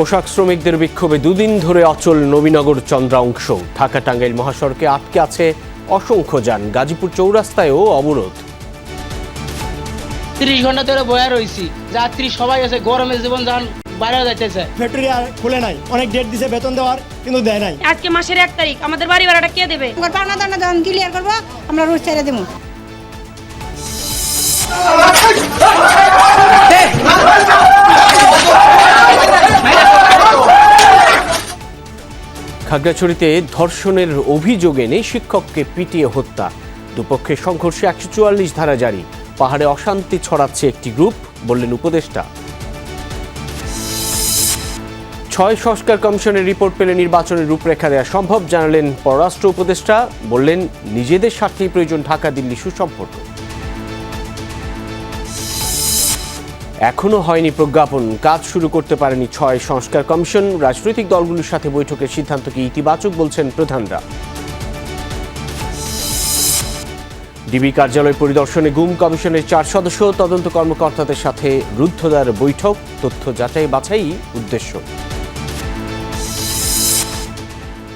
পোশাক শ্রমিকদের বিক্ষোভে দুদিন ধরে অচল নবীনগর চন্দ্রা অংশ ঢাকা টাঙ্গাইল মহাসড়কে আটকে আছে অসংখ্য যান। গাজীপুর চৌরাস্তায়ও অবরোধ। তিরিশ ঘণ্টা ধরে বয়া রয়েছি যাত্রী সবাই আছে গরমে জীবন যান বাইরে যাইতেছে। ফ্যাক্টরি আর খুলে নাই। অনেক ডেট দিছে বেতন দেওয়ার কিন্তু দেয় নাই। আজকে মাসের এক তারিখ। আমাদের বাড়ি ভাড়াটা কে দেবে? আমার পাওনা দানা যখন ক্লিয়ার করব আমরা রোজ ছেড়ে দেবো। খাগড়াছড়িতে ধর্ষণের অভিযোগ এনে শিক্ষককে পিটিয়ে হত্যা। দুপক্ষের সংঘর্ষে একশো চুয়াল্লিশ ধারা জারি। পাহাড়ে অশান্তি ছড়াচ্ছে একটি গ্রুপ, বললেন উপদেষ্টা। ছয় সংস্কার কমিশনের রিপোর্ট পেলে নির্বাচনের রূপরেখা দেওয়া সম্ভব, জানালেন পররাষ্ট্র উপদেষ্টা। বললেন, নিজেদের স্বার্থেই প্রয়োজন ঢাকা দিল্লি সুসম্পর্ক। এখনও হয়নি প্রজ্ঞাপন। কাজ শুরু করতে পারেনি ছয় সংস্কার কমিশন। রাজনৈতিক দলগুলোর সাথে বৈঠকের সিদ্ধান্তকে ইতিবাচক বলছেন প্রধানরা। ডিবি কার্যালয় পরিদর্শনে গুম কমিশনের চার সদস্য, তদন্ত কর্মকর্তাদের সাথে রুদ্ধদ্বার বৈঠক, তথ্য যাচাই বাছাই উদ্দেশ্য।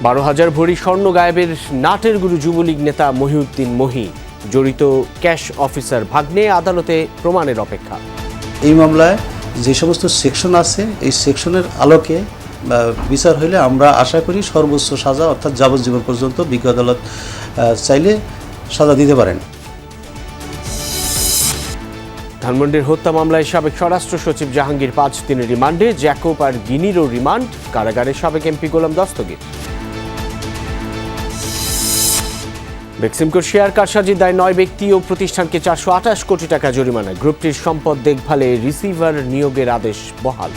বারো হাজার ভরি স্বর্ণ গায়েবের নাটের গুরু যুবলীগ নেতা মহিউদ্দিন মহি, জড়িত ক্যাশ অফিসার ভাগ্নে আদালতে প্রমাণের অপেক্ষা। এই মামলায় যে সমস্ত সেকশন আছে, এই সেকশনের আলোকে বিচার হইলে আমরা আশা করি সর্বোচ্চ সাজা অর্থাৎ যাবজ্জীবন পর্যন্ত বিজ্ঞ আদালত চাইলে সাজা দিতে পারেন। ধানমন্ডির হত্যা মামলায় সাবেক স্বরাষ্ট্র সচিব জাহাঙ্গীর পাঁচ দিনের রিমান্ডে জ্যাকব আর গিনিরও রিমান্ড। কারাগারে সাবেক এমপি গোলাম দস্তগীর। বেক্সিমকোর শেয়ার কারসাজির দায় নয় ব্যক্তি ও প্রতিষ্ঠানকে চারশো আঠাশ কোটি টাকা জরিমানা গ্রুপটির সম্পদ দেখভালে রিসিভার নিয়োগের আদেশ বহাল।